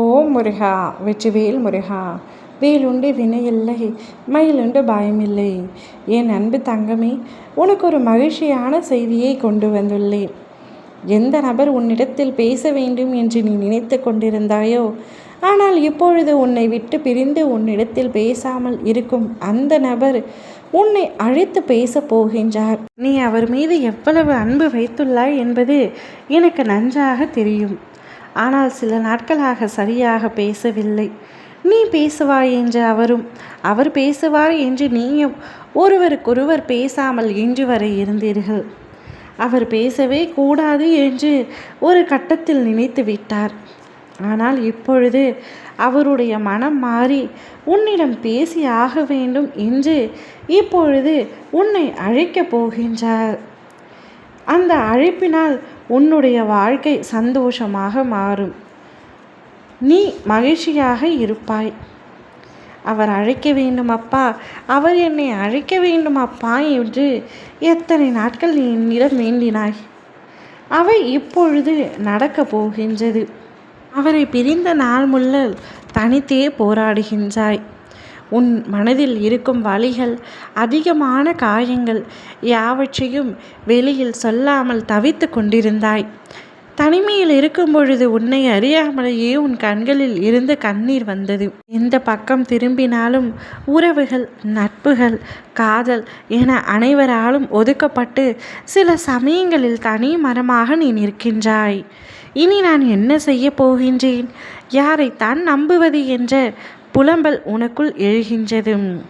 ஓம் முருகா வெற்றிவேல் முருகா வேலுண்டு வினையில்லை மயிலுண்டு பயமில்லை. என் அன்பு தங்கமே உனக்கு ஒரு மகிழ்ச்சியான செய்தியை கொண்டு வந்துள்ளேன். எந்த நபர் உன்னிடத்தில் பேச வேண்டும் என்று நீ நினைத்து கொண்டிருந்தாயோ ஆனால் இப்பொழுது உன்னை விட்டு பிரிந்து உன்னிடத்தில் பேசாமல் இருக்கும் அந்த நபர் உன்னை அழைத்து பேசப் போகின்றார். நீ அவர் மீது எவ்வளவு அன்பு வைத்துள்ளாய் என்பது எனக்கு நன்றாக தெரியும். ஆனால் சில நாட்களாக சரியாக பேசவில்லை. நீ பேசுவாய் என்று அவரும் அவர் பேசுவார் என்று நீயும் ஒருவருக்கொருவர் பேசாமல் இன்று வரை இருந்தீர்கள். அவர் பேசவே கூடாது என்று ஒரு கட்டத்தில் நினைத்து விட்டார். ஆனால் இப்பொழுது அவருடைய மனம் மாறி உன்னிடம் பேசி ஆக வேண்டும் என்று இப்பொழுது உன்னை அழைக்கப் போகின்றார். அந்த அழைப்பினால் உன்னுடைய வாழ்க்கை சந்தோஷமாக மாறும். நீ மகிழ்ச்சியாக இருப்பாய். அவர் அழைக்க வேண்டும் அப்பா. அவர் என்னை அழைக்க வேண்டும் அப்பா என்று எத்தனை நாட்கள் நீ என்னிடம் வேண்டினாய். அவை இப்பொழுது நடக்கப் போகின்றது. அவரை பிரிந்த நாள் முள்ளல் தனித்தே போராடுகின்றாய். உன் மனதில் இருக்கும் வழிகள் அதிகமான காயங்கள் யாவற்றையும் வெளியில் சொல்லாமல் தவித்து கொண்டிருந்தாய். தனிமையில் இருக்கும் பொழுது உன்னை அறியாமலேயே உன் கண்களில் இருந்து கண்ணீர் வந்தது. எந்த பக்கம் திரும்பினாலும் உறவுகள் நட்புகள் காதல் என அனைவராலும் ஒதுக்கப்பட்டு சில சமயங்களில் தனி மரமாக நீ நிற்கின்றாய். இனி நான் என்ன செய்ய போகின்றேன்? யாரைத்தான் நம்புவது என்ற புலம்பல் உனக்குள் எழுகின்றது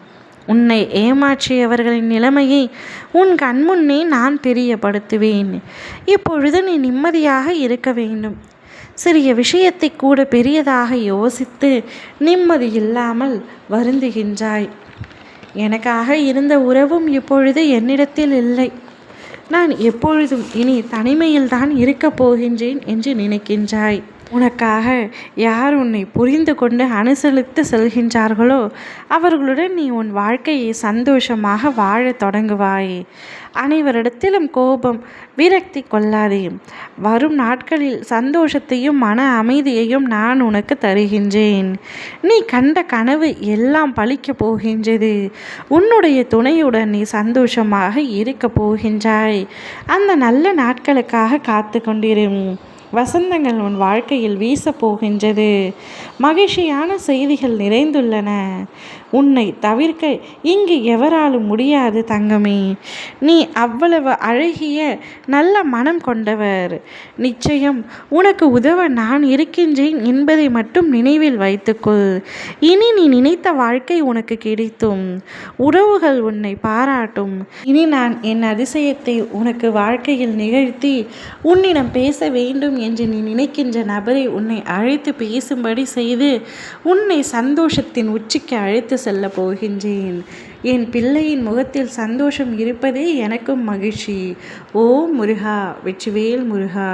உன்னை ஏமாற்றியவர்களின் நிலைமையை உன் கண்முன்னே நான் தெரியப்படுத்துவேன். இப்பொழுது நீ நிம்மதியாக இருக்க வேண்டும். சிறிய விஷயத்தை கூட பெரியதாக யோசித்து நிம்மதி இல்லாமல் வருந்துகின்றாய். எனக்காக இருந்த உறவும் இப்பொழுது என்னிடத்தில் இல்லை. நான் எப்பொழுதும் இனி தனிமையில்தான் இருக்கப் போகின்றேன் என்று நினைக்கின்றாய். உனக்காக யார் உன்னை புரிந்து கொண்டு அனுசரித்து செல்கின்றார்களோ அவர்களுடன் நீ உன் வாழ்க்கையை சந்தோஷமாக வாழத் தொடங்குவாய். அனைவரிடத்திலும் கோபம் விரக்தி கொள்ளாதே. வரும் நாட்களில் சந்தோஷத்தையும் மன அமைதியையும் நான் உனக்கு தருகின்றேன். நீ கண்ட கனவு எல்லாம் பழிக்கப் போகின்றது. உன்னுடைய துணையுடன் நீ சந்தோஷமாக இருக்கப் போகின்றாய். அந்த நல்ல நாட்களுக்காக காத்து கொண்டிரும் வசந்தங்கள் உன் வாழ்க்கையில் வீசப்போகின்றது. மகிழ்ச்சியான செய்திகள் நிறைந்துள்ளன. உன்னை தவிர்க்க இங்கு எவராலும் முடியாது தங்கமே. நீ அவ்வளவு அழகிய நல்ல மனம் கொண்டவர். நிச்சயம் உனக்கு உதவ நான் இருக்கின்றேன் என்பதை மட்டும் நினைவில் வைத்துக்கொள். இனி நீ நினைத்த வாழ்க்கை உனக்கு கிடைத்தும். உறவுகள் உன்னை பாராட்டும். இனி நான் என் அதிசயத்தை உனக்கு வாழ்க்கையில் நிகழ்த்தி உன்னிடம் பேச வேண்டும் என்று நீ நினைக்கின்ற நபரை உன்னை அழைத்து பேசும்படி செய்து உன்னை சந்தோஷத்தின் உச்சிக்கு அழைத்து செல்ல போகின்றேன். என் பிள்ளையின் முகத்தில் சந்தோஷம் இருப்பதே எனக்கும் மகிழ்ச்சி. ஓ முருகா வெற்றிவேல் முருகா.